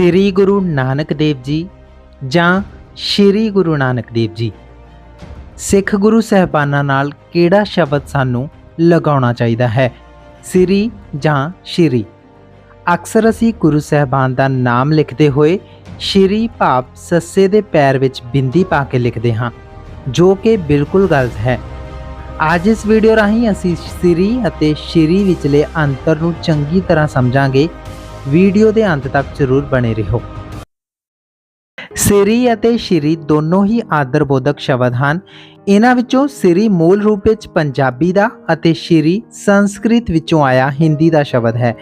ਸ੍ਰੀ ਗੁਰੂ ਨਾਨਕ ਦੇਵ ਜੀ ਜਾਂ ਸ੍ਰੀ ਗੁਰੂ ਨਾਨਕ ਦੇਵ ਜੀ। ਸਿੱਖ ਗੁਰੂ ਸਹਿਬਾਨਾਂ ਨਾਲ ਕਿਹੜਾ ਸ਼ਬਦ ਸਾਨੂੰ ਲਗਾਉਣਾ ਚਾਹੀਦਾ ਹੈ? ਸ੍ਰੀ ਜਾਂ ਸ਼੍ਰੀ? ਅਕਸਰ ਅਸੀਂ ਗੁਰੂ ਸਹਿਬਾਨ ਦਾ ਨਾਮ ਲਿਖਦੇ ਹੋਏ ਸ਼੍ਰੀ ਭਾਵ ਸੱਸੇ ਦੇ ਪੈਰ ਵਿੱਚ ਬਿੰਦੀ ਪਾ ਕੇ ਲਿਖਦੇ ਹਾਂ, ਜੋ ਕਿ ਬਿਲਕੁਲ ਗਲਤ ਹੈ। ਅੱਜ ਇਸ ਵੀਡੀਓ ਰਾਹੀਂ ਅਸੀਂ ਸ੍ਰੀ ਅਤੇ ਸ਼੍ਰੀ ਵਿਚਲੇ ਅੰਤਰ ਨੂੰ ਚੰਗੀ ਤਰ੍ਹਾਂ ਸਮਝਾਂਗੇ ਵੀਡੀਓ ਦੇ ਅੰਤ ਤੱਕ ਜ਼ਰੂਰ ਬਣੇ ਰਹੋ। ਸ੍ਰੀ ਅਤੇ ਸ਼੍ਰੀ ਦੋਨੋਂ ਹੀ ਆਦਰਬੋਧਕ ਸ਼ਬਦ ਹਨ। ਇਹਨਾਂ ਵਿੱਚੋਂ ਸ੍ਰੀ ਮੂਲ ਰੂਪ ਵਿੱਚ ਪੰਜਾਬੀ ਦਾ ਅਤੇ ਸ਼੍ਰੀ ਸੰਸਕ੍ਰਿਤ ਵਿੱਚੋਂ ਆਇਆ ਹਿੰਦੀ ਦਾ ਸ਼ਬਦ ਹੈ।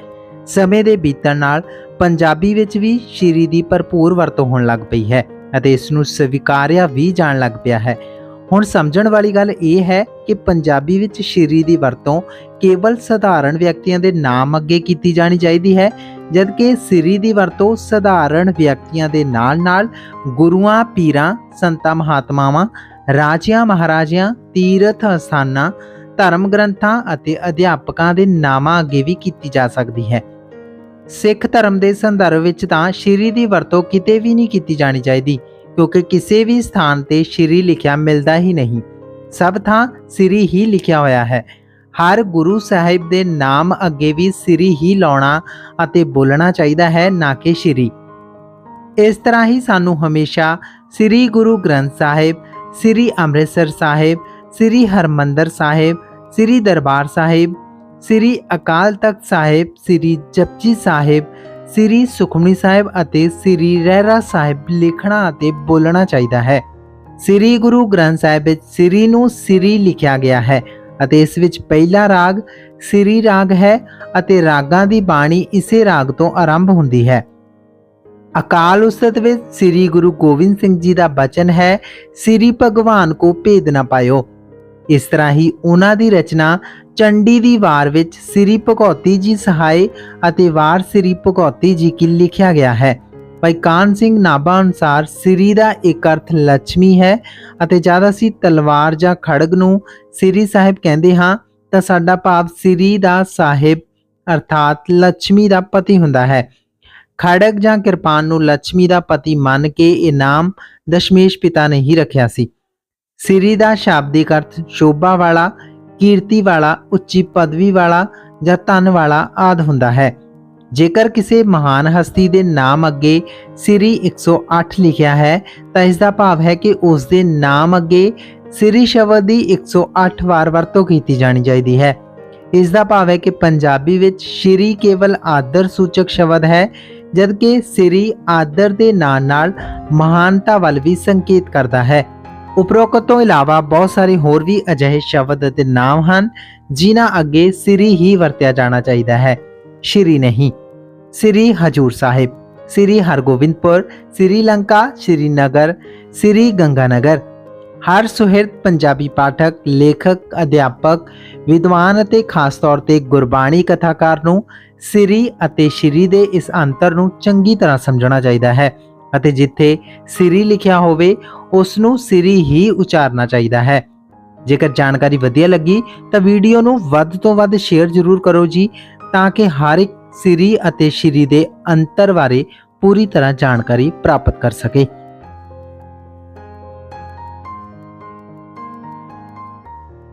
ਸਮੇਂ ਦੇ ਬੀਤਣ ਨਾਲ ਪੰਜਾਬੀ ਵਿੱਚ ਵੀ ਸ਼੍ਰੀ ਦੀ ਭਰਪੂਰ ਵਰਤੋਂ ਹੋਣ ਲੱਗ ਪਈ ਹੈ ਅਤੇ ਇਸ ਨੂੰ ਸਵੀਕਾਰਿਆ ਵੀ ਜਾਣ ਲੱਗ ਪਿਆ ਹੈ। ਹੁਣ ਸਮਝਣ ਵਾਲੀ ਗੱਲ ਇਹ ਹੈ ਕਿ ਪੰਜਾਬੀ ਵਿੱਚ ਸ਼੍ਰੀ ਦੀ ਵਰਤੋਂ ਕੇਵਲ ਸਧਾਰਨ ਵਿਅਕਤੀਆਂ ਦੇ ਨਾਮ ਅੱਗੇ ਕੀਤੀ ਜਾਣੀ ਚਾਹੀਦੀ ਹੈ, ਜਦਕਿ ਸ੍ਰੀ ਦੀ ਵਰਤੋਂ ਸਧਾਰਨ ਵਿਅਕਤੀਆਂ ਦੇ ਨਾਲ-ਨਾਲ ਗੁਰੂਆਂ, ਪੀਰਾਂ, ਸੰਤਾਂ, ਮਹਾਤਮਾਵਾਂ, ਰਾਜਿਆਂ, ਮਹਾਰਾਜਿਆਂ, ਤੀਰਥ ਅਸਥਾਨਾਂ, ਧਰਮ ਗ੍ਰੰਥਾਂ ਅਤੇ ਅਧਿਆਪਕਾਂ ਦੇ ਨਾਮਾਂ ਅੱਗੇ ਵੀ ਕੀਤੀ ਜਾ ਸਕਦੀ ਹੈ। ਸਿੱਖ ਧਰਮ ਦੇ ਸੰਦਰਭ ਵਿੱਚ ਤਾਂ ਸ਼੍ਰੀ ਦੀ ਵਰਤੋਂ ਕਿਤੇ ਵੀ ਨਹੀਂ ਕੀਤੀ ਜਾਣੀ ਚਾਹੀਦੀ। ਕਿਉਂਕਿ ਕਿਸੇ ਵੀ ਸਥਾਨ ਤੇ ਸ਼੍ਰੀ ਲਿਖਿਆ ਮਿਲਦਾ ਹੀ ਨਹੀਂ। ਸਭ ਥਾਂ ਸ੍ਰੀ ਹੀ ਲਿਖਿਆ ਹੋਇਆ ਹੈ। ਹਰ ਗੁਰੂ ਸਾਹਿਬ ਦੇ ਨਾਮ ਅੱਗੇ ਵੀ ਸ੍ਰੀ ਹੀ ਲਾਉਣਾ ਅਤੇ ਬੋਲਣਾ ਚਾਹੀਦਾ ਹੈ, ਨਾ ਕਿ ਸ਼੍ਰੀ। ਇਸ ਤਰ੍ਹਾਂ ਹੀ ਸਾਨੂੰ ਹਮੇਸ਼ਾ ਸ੍ਰੀ ਗੁਰੂ ਗ੍ਰੰਥ ਸਾਹਿਬ, ਸ੍ਰੀ ਅੰਮ੍ਰਿਤਸਰ ਸਾਹਿਬ, ਸ੍ਰੀ ਹਰਮੰਦਰ ਸਾਹਿਬ, ਸ੍ਰੀ ਦਰਬਾਰ ਸਾਹਿਬ, ਸ੍ਰੀ ਅਕਾਲ ਤਖਤ ਸਾਹਿਬ, ਸ੍ਰੀ ਜਪਜੀ ਸਾਹਿਬ ਸ੍ਰੀ ਸੁਖਮਨੀ ਸਾਹਿਬ ਅਤੇ ਸ੍ਰੀ ਰਹਿਰਾ ਸਾਹਿਬ ਲਿਖਣਾ ਅਤੇ ਬੋਲਣਾ ਚਾਹੀਦਾ ਹੈ। ਸ੍ਰੀ ਗੁਰੂ ਗ੍ਰੰਥ ਸਾਹਿਬ ਵਿੱਚ ਸ੍ਰੀ ਨੂੰ ਸ੍ਰੀ ਲਿਖਿਆ ਗਿਆ ਹੈ ਅਤੇ ਇਸ ਵਿੱਚ ਪਹਿਲਾ ਰਾਗ ਸ੍ਰੀ ਰਾਗ ਹੈ ਅਤੇ ਰਾਗਾਂ ਦੀ ਬਾਣੀ ਇਸੇ ਰਾਗ ਤੋਂ ਆਰੰਭ ਹੁੰਦੀ ਹੈ। ਅਕਾਲ ਉਸਤਤ ਵਿੱਚ ਸ੍ਰੀ ਗੁਰੂ ਗੋਬਿੰਦ ਸਿੰਘ ਜੀ ਦਾ ਬਚਨ ਹੈ, ਸ੍ਰੀ ਭਗਵਾਨ ਕੋ ਭੇਦ ਨਾ ਪਾਇਓ। ਇਸ ਤਰ੍ਹਾਂ ਹੀ ਉਹਨਾਂ ਦੀ ਰਚਨਾ ਚੰਡੀ ਦੀ ਵਾਰ ਵਿੱਚ ਸ੍ਰੀ ਭਗੌਤੀ ਜੀ ਸਹਾਏ ਅਤੇ ਵਾਰ ਸ੍ਰੀ ਭਗੌਤੀ ਜੀ ਕੀ ਲਿਖਿਆ ਗਿਆ ਹੈ। ਭਾਈ ਕਾਨ ਸਿੰਘ ਨਾਭਾ ਅਨੁਸਾਰ ਸ੍ਰੀ ਦਾ ਇੱਕ ਅਰਥ ਲక్ష్ਮੀ ਹੈ ਅਤੇ ਜਦ ਅਸੀਂ ਤਲਵਾਰ ਜਾਂ ਖੜਗ ਨੂੰ ਸ੍ਰੀ ਸਾਹਿਬ ਕਹਿੰਦੇ ਹਾਂ ਤਾਂ ਸਾਡਾ ਭਾਵ ਸ੍ਰੀ ਦਾ ਸਾਹਿਬ ਅਰਥਾਤ ਲక్ష్ਮੀ ਦਾ ਪਤੀ ਹੁੰਦਾ ਹੈ। ਖੜਗ ਜਾਂ ਕਿਰਪਾਨ ਨੂੰ ਲక్ష్ਮੀ ਦਾ ਪਤੀ ਮੰਨ ਕੇ ਇਹ ਨਾਮ ਦਸ਼ਮੇਸ਼ ਪਿਤਾ ਨੇ ਹੀ ਰੱਖਿਆ ਸੀ। ਸ੍ਰੀ ਦਾ ਸ਼ਾਬਦਿਕ ਅਰਥ ਸ਼ੋਭਾ ਵਾਲਾ, ਕੀਰਤੀ ਵਾਲਾ, ਉੱਚੀ ਪਦਵੀ ਵਾਲਾ ਜਾਂ ਧਨ ਵਾਲਾ ਆਦ ਹੁੰਦਾ ਹੈ। ਜੇਕਰ ਕਿਸੇ ਮਹਾਨ ਹਸਤੀ ਦੇ ਨਾਮ ਅੱਗੇ ਸ੍ਰੀ 108 ਲਿਖਿਆ ਹੈ, ਤਾਂ ਇਸ ਦਾ ਭਾਵ ਹੈ ਕਿ ਉਸ ਦੇ ਨਾਮ ਅੱਗੇ ਸ੍ਰੀ ਸ਼ਬਦ ਦੀ 108 ਵਾਰ ਵਰਤੋਂ ਕੀਤੀ ਜਾਣੀ ਚਾਹੀਦੀ ਹੈ। ਇਸ ਦਾ ਭਾਵ ਹੈ ਕਿ ਪੰਜਾਬੀ ਵਿੱਚ ਸ਼੍ਰੀ ਕੇਵਲ ਆਦਰ ਸੂਚਕ ਸ਼ਬਦ ਹੈ, ਜਦਕਿ ਸ੍ਰੀ ਆਦਰ ਦੇ ਨਾਲ ਨਾਲ ਮਹਾਨਤਾ ਵੱਲ ਵੀ ਸੰਕੇਤ ਕਰਦਾ ਹੈ। ਉਪਰੋਕਤ ਤੋਂ ਇਲਾਵਾ ਬਹੁਤ ਸਾਰੇ ਹੋਰ ਵੀ ਅਜਿਹੇ ਸ਼ਬਦ ਅਤੇ ਨਾਮ ਹਨ, ਜਿਨ੍ਹਾਂ ਅੱਗੇ ਸ੍ਰੀ ਹੀ ਵਰਤਿਆ ਜਾਣਾ ਚਾਹੀਦਾ ਹੈ। ਸ਼੍ਰੀ ਨਹੀਂ। ਸ੍ਰੀ ਹਜੂਰ ਸਾਹਿਬ। ਸ੍ਰੀ ਹਰਗੋਬਿੰਦਪੁਰ। ਸ੍ਰੀ ਲੰਕਾ। ਸ੍ਰੀ ਨਗਰ। ਸ੍ਰੀ ਗੰਗਾਨਗਰ। ਹਰ ਸੁਹਿਰਦ ਪੰਜਾਬੀ ਪਾਠਕ, ਲੇਖਕ, ਅਧਿਆਪਕ, ਵਿਦਵਾਨ ਅਤੇ ਖਾਸ ਤੌਰ ਤੇ ਗੁਰਬਾਣੀ ਕਥਾਕਾਰ ਨੂੰ ਸ੍ਰੀ ਅਤੇ ਸ਼੍ਰੀ ਦੇ ਇਸ ਅੰਤਰ ਨੂੰ ਚੰਗੀ ਤਰ੍ਹਾਂ ਸਮਝਣਾ ਚਾਹੀਦਾ ਹੈ। ਅਤੇ ਜਿੱਥੇ ਸ੍ਰੀ ਲਿਖਿਆ ਹੋਵੇ ਉਸ ਨੂੰ ਸ੍ਰੀ ਹੀ ਉਚਾਰਨਾ ਚਾਹੀਦਾ ਹੈ। ਜੇਕਰ ਜਾਣਕਾਰੀ ਵਧੀਆ ਲੱਗੀ, ਤਾਂ ਵੀਡੀਓ ਨੂੰ ਵੱਧ ਤੋਂ ਵੱਧ ਸ਼ੇਅਰ ਜ਼ਰੂਰ ਕਰੋ ਜੀ, ਤਾਂ ਕਿ ਹਰ ਇੱਕ ਸ੍ਰੀ ਅਤੇ ਸ਼੍ਰੀ ਦੇ ਅੰਤਰ ਬਾਰੇ ਪੂਰੀ ਤਰ੍ਹਾਂ ਜਾਣਕਾਰੀ ਪ੍ਰਾਪਤ ਕਰ ਸਕੇ।